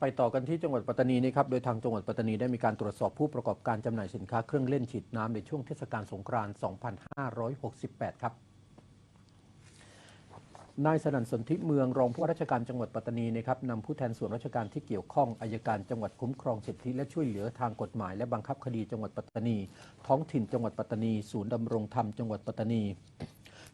ไปต่อกันที่จังหวัดปัตตานีนะครับ โดยทางจังหวัดปัตตานีได้มีการตรวจสอบผู้ประกอบการจำหน่ายสินค้าเครื่องเล่นฉีดน้ำในช่วงเทศกาลสงกรานต์ 2568 ครับ นายสนั่นสนธิเมืองรองผู้ว่าราชการจังหวัดปัตตานีนะครับนำผู้แทนส่วนราชการที่เกี่ยวข้องอายการจังหวัดคุ้มครองสิทธิและช่วยเหลือทางกฎหมาย และบังคับคดีจังหวัดปัตตานี ท้องถิ่นจังหวัดปัตตานี ศูนย์ดำรงธรรมจังหวัดปัตตานี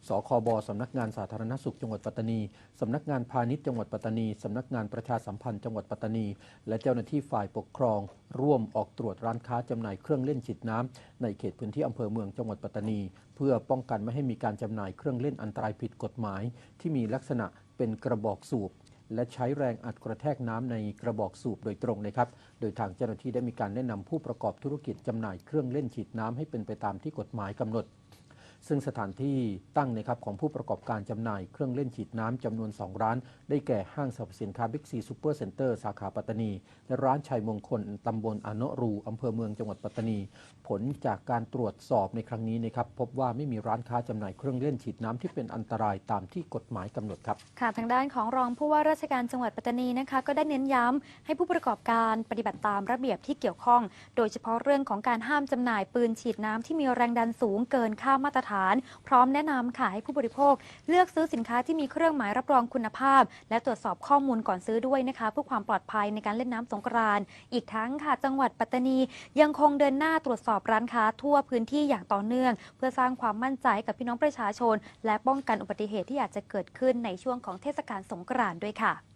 สคบสำนักงานสาธารณสุขจังหวัดปัตตานี สำนักงานพาณิชย์จังหวัดปัตตานี สำนักงานประชาสัมพันธ์จังหวัดปัตตานี และเจ้าหน้าที่ฝ่ายปกครอง ร่วมออกตรวจร้านค้าจำหน่ายเครื่องเล่นฉีดน้ำในเขตพื้นที่อำเภอเมืองจังหวัดปัตตานี เพื่อป้องกันไม่ให้มีการจำหน่ายเครื่องเล่นอันตรายผิดกฎหมาย ที่มีลักษณะเป็นกระบอกสูบและใช้แรงอัดกระแทกน้ำในกระบอกสูบโดยตรงนะครับ โดยทางเจ้าหน้าที่ได้มีการแนะนำผู้ประกอบธุรกิจจำหน่ายเครื่องเล่นฉีดน้ำให้เป็นไปตามที่กฎหมายกำหนด ซึ่งสถานที่ตั้งนะครับของผู้ประกอบการจำหน่ายเครื่องเล่นฉีดน้ำจำนวน 2 ร้าน ได้แก่ห้างสรรพสินค้าบิ๊กซีซูเปอร์เซ็นเตอร์สาขาปัตตานี และร้านชัยมงคลตำบลอโนรูอำเภอเมืองจังหวัดปัตตานี ผลจากการตรวจสอบในครั้งนี้นะครับพบว่าไม่มีร้านค้าจำหน่ายเครื่องเล่นฉีดน้ำที่เป็นอันตรายตามที่กฎหมายกำหนดครับค่ะทางด้านของรองผู้ว่าราชการจังหวัดปัตตานีนะคะก็ได้เน้นย้ำให้ผู้ประกอบการปฏิบัติตามระเบียบที่เกี่ยวข้อง โดยเฉพาะเรื่องของการห้ามจำหน่ายปืนฉีดน้ำที่มีแรงดันสูงเกินค่ามาตรฐานพร้อมแนะนำค่ะให้ผู้บริโภค เลือกซื้อสินค้าที่มีเครื่องหมายรับรองคุณภาพ และตรวจสอบข้อมูลก่อนซื้อด้วยนะคะเพื่อความปลอดภัยในการเล่นน้ำสงกรานต์อีกทั้งค่ะจังหวัดปัตตานี ยังคงเดินหน้าตรวจสอบร้านค้าทั่วพื้นที่อย่างต่อเนื่อง เพื่อสร้างความมั่นใจกับพี่น้องประชาชน และป้องกันอุบัติเหตุที่อาจจะเกิดขึ้นในช่วงของเทศกาลสงกรานต์ด้วยค่ะ